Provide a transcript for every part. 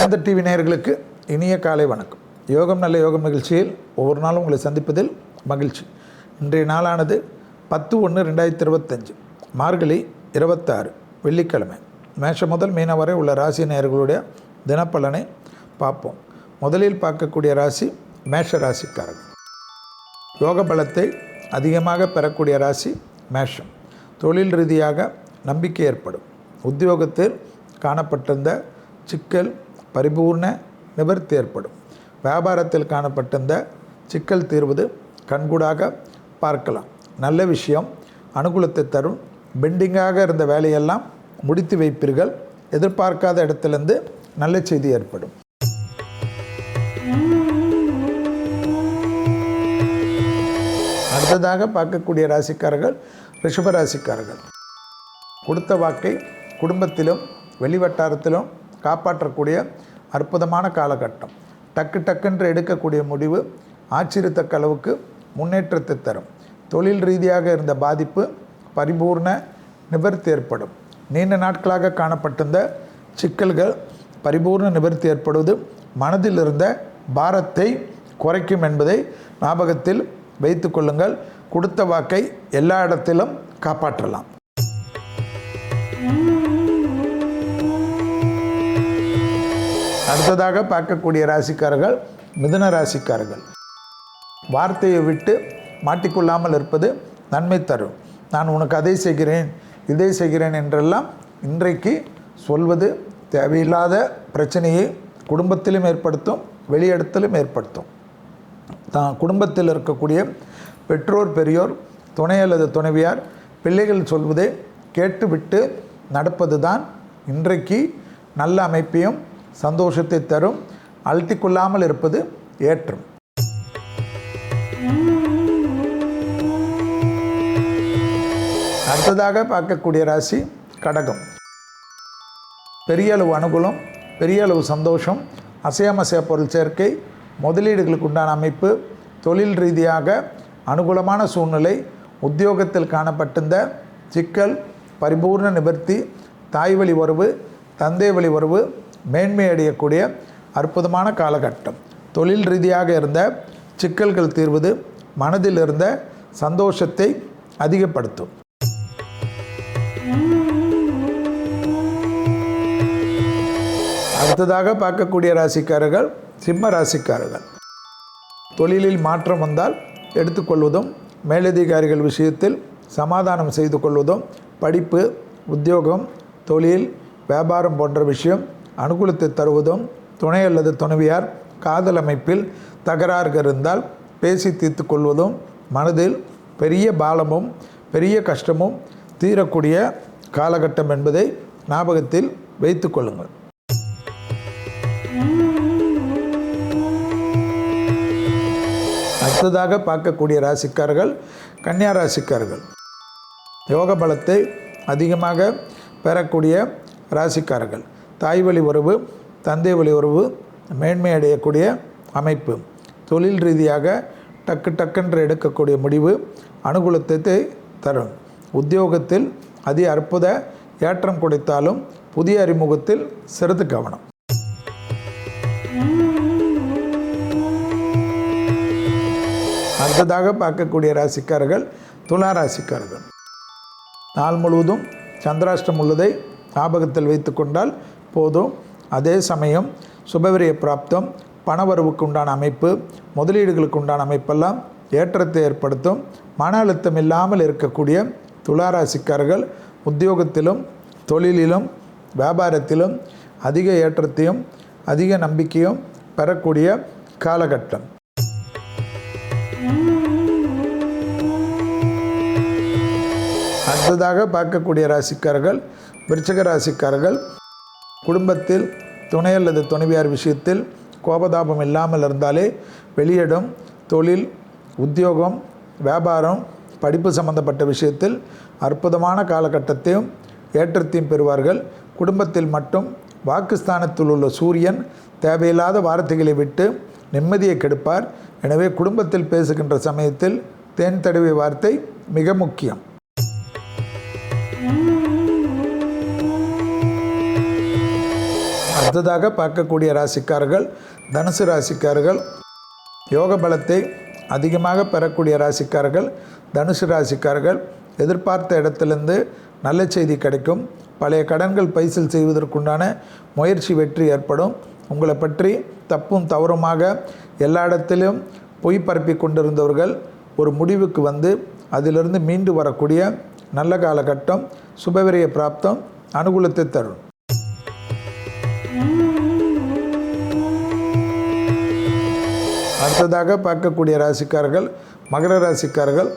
சேர்ந்த டிவி நேயர்களுக்கு இனிய காலை வணக்கம். யோகம் நல்ல யோகம் நிகழ்ச்சியில் ஒவ்வொரு நாளும் உங்களை சந்திப்பதில் மகிழ்ச்சி. இன்றைய நாளானது பத்து ஒன்று ரெண்டாயிரத்தி இருபத்தஞ்சு மார்கழி இருபத்தாறு வெள்ளிக்கிழமை. மேஷம் முதல் மீன வரை உள்ள ராசி நேயர்களுடைய தினப்பலனை பார்ப்போம். முதலில் பார்க்கக்கூடிய ராசி மேஷ ராசிக்காரர்கள். யோக பலத்தை அதிகமாக பெறக்கூடிய ராசி மேஷம். தொழில் ரீதியாக நம்பிக்கை ஏற்படும். உத்தியோகத்தில் காணப்பட்டிருந்த சிக்கல் பரிபூர்ண நிவர்த்தி ஏற்படும். வியாபாரத்தில் காணப்பட்டிருந்த சிக்கல் தீர்வது கண்கூடாக பார்க்கலாம். நல்ல விஷயம். அனுகூலத்தை தரும். பெண்டிங்காக இருந்த வேலையெல்லாம் முடித்து வைப்பீர்கள். எதிர்பார்க்காத இடத்திலிருந்து நல்ல செய்தி ஏற்படும். அடுத்ததாக பார்க்கக்கூடிய ராசிக்காரர்கள் ரிஷப ராசிக்காரர்கள். கொடுத்த வாக்கை குடும்பத்திலும் வெளிவட்டாரத்திலும் காப்பாற்றக்கூடிய அற்புதமான காலகட்டம். டக்கு டக்குன்று எடுக்கக்கூடிய முடிவு ஆச்சரியத்தக்க அளவுக்கு முன்னேற்றத்தை தரும். தொழில் ரீதியாக இருந்த பாதிப்பு பரிபூர்ண நிவர்த்தி ஏற்படும். நீண்ட நாட்களாக காணப்பட்டிருந்த சிக்கல்கள் பரிபூர்ண நிவர்த்தி ஏற்படுவது மனதில் இருந்த பாரத்தை குறைக்கும் என்பதை ஞாபகத்தில் வைத்து கொள்ளுங்கள். கொடுத்த வாக்கை எல்லா இடத்திலும் காப்பாற்றலாம். அடுத்ததாக பார்க்கக்கூடிய ராசிக்காரர்கள் மிதுன ராசிக்காரர்கள். வார்த்தையை விட்டு மாட்டிக்கொள்ளாமல் இருப்பது நன்மை தரும். நான் உனக்கு அதை செய்கிறேன் இதை செய்கிறேன் என்றெல்லாம் இன்றைக்கு சொல்வது தேவையில்லாத பிரச்சனையை குடும்பத்திலும் ஏற்படுத்தும் வெளியிடத்திலும் ஏற்படுத்தும். தான் குடும்பத்தில் இருக்கக்கூடிய பெற்றோர் பெரியோர் துணை அல்லது துணைவியார் பிள்ளைகள் சொல்வதை கேட்டுவிட்டு நடப்பது தான் இன்றைக்கு நல்ல அமைப்பையும் சந்தோஷத்தை தரும் அழுத்திக்கொள்ளாமல் இருப்பது ஏற்றம். அடுத்ததாக பார்க்கக்கூடிய ராசி கடகம். பெரிய அளவு அனுகூலம் பெரிய அளவு சந்தோஷம் அசையாமசைய பொருள் சேர்க்கை முதலீடுகளுக்கு உண்டான அமைப்பு தொழில் ரீதியாக அனுகூலமான சூழ்நிலை உத்தியோகத்தில் காணப்பட்டிருந்த சிக்கல் பரிபூர்ண நிவர்த்தி தாய் வழி உறவு தந்தை வழி உறவு மேன்மை அடையக்கூடிய அற்புதமான காலகட்டம். தொழில் ரீதியாக இருந்த சிக்கல்கள் தீர்வது மனதில் இருந்த சந்தோஷத்தை அதிகப்படுத்தும். அடுத்ததாக பார்க்கக்கூடிய ராசிக்காரர்கள் சிம்ம ராசிக்காரர்கள். தொழிலில் மாற்றம் வந்தால் எடுத்துக்கொள்வதும் மேலதிகாரிகள் விஷயத்தில் சமாதானம் செய்து கொள்வதும் படிப்பு உத்தியோகம் தொழில் வியாபாரம் போன்ற விஷயம் அனுகூலத்தை தருவதும் துணை அல்லது துணைவியார் காதல் அமைப்பில் தகராறுகள் இருந்தால் பேசி தீர்த்து கொள்வதும் மனதில் பெரிய பாலமும் பெரிய கஷ்டமும் தீரக்கூடிய காலகட்டம் என்பதை ஞாபகத்தில் வைத்து கொள்ளுங்கள். அடுத்ததாக பார்க்கக்கூடிய ராசிக்காரர்கள் கன்னியா ராசிக்காரர்கள். யோக பலத்தை அதிகமாக பெறக்கூடிய ராசிக்காரர்கள். தாய் வழி உறவு தந்தை வழி உறவு மேன்மை அடையக்கூடிய அமைப்பு. தொழில் ரீதியாக டக்கு டக்குன்று எடுக்கக்கூடிய முடிவு அனுகூலத்தை தரும். உத்தியோகத்தில் அதி அற்புத ஏற்றம் கொடுத்தாலும் புதிய அறிமுகத்தில் சிறிது கவனம். அடுத்ததாக பார்க்கக்கூடிய ராசிக்காரர்கள் துலா ராசிக்காரர்கள். நாள் முழுவதும் சந்திராஷ்டம் உள்ளதை ஞாபகத்தில் வைத்து கொண்டால் போதும். அதே சமயம் சுபவிரிய பிராப்தம் பணவரவுக்கு உண்டான அமைப்பு முதலீடுகளுக்கு உண்டான அமைப்பெல்லாம் ஏற்றத்தை ஏற்படுத்தும். மன அழுத்தம் இல்லாமல் இருக்கக்கூடிய துளாராசிக்காரர்கள் உத்தியோகத்திலும் தொழிலிலும் வியாபாரத்திலும் அதிக ஏற்றத்தையும் அதிக நம்பிக்கையும் பெறக்கூடிய காலகட்டம். அடுத்ததாக பார்க்கக்கூடிய ராசிக்காரர்கள் விருச்சக ராசிக்காரர்கள் குடும்பத்தில் துணை அல்லது துணைவியார் விஷயத்தில் கோபதாபம் இல்லாமல் இருந்தாலே வெளியிடம் தொழில் உத்தியோகம் வியாபாரம் படிப்பு சம்பந்தப்பட்ட விஷயத்தில் அற்புதமான காலகட்டத்தையும் ஏற்றத்தையும் பெறுவார்கள். குடும்பத்தில் மட்டும் வாக்குஸ்தானத்தில் உள்ள சூரியன் தேவையில்லாத வார்த்தைகளை விட்டு நிம்மதியை கெடுப்பார். எனவே குடும்பத்தில் பேசுகின்ற சமயத்தில் தேன் தடவை வார்த்தை மிக முக்கியம். அடுத்ததாக பார்க்கக்கூடிய ராசிக்காரர்கள் தனுசு ராசிக்காரர்கள் யோக பலத்தை அதிகமாக பெறக்கூடிய ராசிக்காரர்கள் தனுசு ராசிக்காரர்கள் எதிர்பார்த்த இடத்திலிருந்து நல்ல செய்தி கிடைக்கும். பழைய கடன்கள் பைசல் செய்வதற்குண்டான முயற்சி வெற்றி ஏற்படும். உங்களை பற்றி தப்பும் தவறுமாக எல்லா இடத்திலும் பொய் பரப்பி கொண்டிருந்தவர்கள் ஒரு முடிவுக்கு வந்து அதிலிருந்து மீண்டு வரக்கூடிய நல்ல காலகட்டம் சுபவிரய பிராப்தம் அனுகூலத்தை தரும். அடுத்ததாக பார்க்கக்கூடிய ராசிக்காரர்கள் மகர ராசிக்காரர்கள்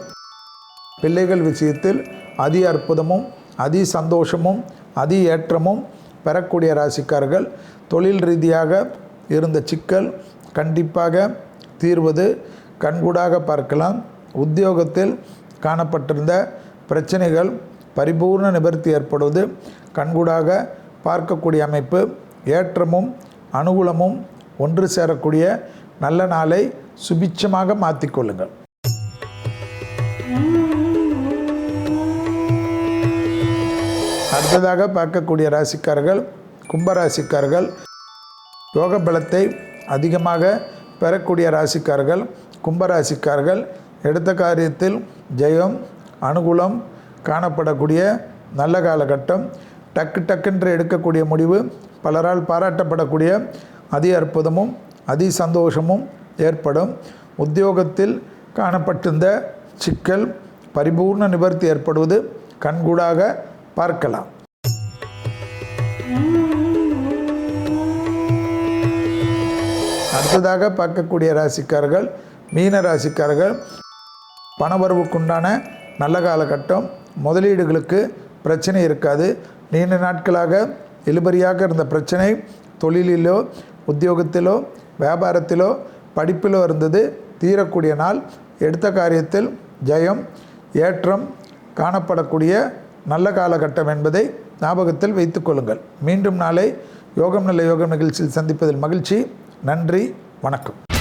பிள்ளைகள் விஷயத்தில் அதி அற்புதமும் அதி சந்தோஷமும் அதி ஏற்றமும் பெறக்கூடிய ராசிக்காரர்கள் தொழில் ரீதியாக இருந்த சிக்கல் கண்டிப்பாக தீர்வது கண்கூடாக பார்க்கலாம். உத்தியோகத்தில் காணப்பட்டிருந்த பிரச்சனைகள் பரிபூர்ண நிவர்த்தி ஏற்படுவது கண்கூடாக பார்க்கக்கூடிய அமைப்பு ஏற்றமும் அனுகூலமும் ஒன்று சேரக்கூடிய நல்ல நாளை சுபிட்சமாக மாற்றிக்கொள்ளுங்கள் அடுத்ததாக பார்க்கக்கூடிய ராசிக்காரர்கள் கும்பராசிக்காரர்கள் யோக பலத்தை அதிகமாக பெறக்கூடிய ராசிக்காரர்கள் கும்பராசிக்காரர்கள் எடுத்த காரியத்தில் ஜெயம் அனுகூலம் காணப்படக்கூடிய நல்ல காலகட்டம் டக்கு டக்குன்று எடுக்கக்கூடிய முடிவு பலரால் பாராட்டப்படக்கூடிய அதி அற்புதமும் அதி சந்தோஷமும் ஏற்படும். உத்தியோகத்தில் காணப்பட்டிருந்த சிக்கல் பரிபூர்ண நிவர்த்தி ஏற்படுவது கண்கூடாக பார்க்கலாம். அடுத்ததாக பார்க்கக்கூடிய ராசிக்காரர்கள் மீன ராசிக்காரர்கள் பணவரவுக்குண்டான நல்ல காலகட்டம் முதலீடுகளுக்கு பிரச்சனை இருக்காது. நீண்ட நாட்களாக இழுபறியாக இருந்த பிரச்சனை தொழிலிலோ உத்தியோகத்திலோ வியாபாரத்திலோ படிப்பிலோ இருந்தது தீரக்கூடிய நாள். எடுத்த காரியத்தில் ஜெயம் ஏற்றம் காணப்படக்கூடிய நல்ல காலகட்டம் என்பதை ஞாபகத்தில் வைத்துக்கொள்ளுங்கள் மீண்டும் நாளை யோகம் நல்ல யோகம் நிகழ்ச்சியில் சந்திப்பதில் மகிழ்ச்சி. நன்றி வணக்கம்.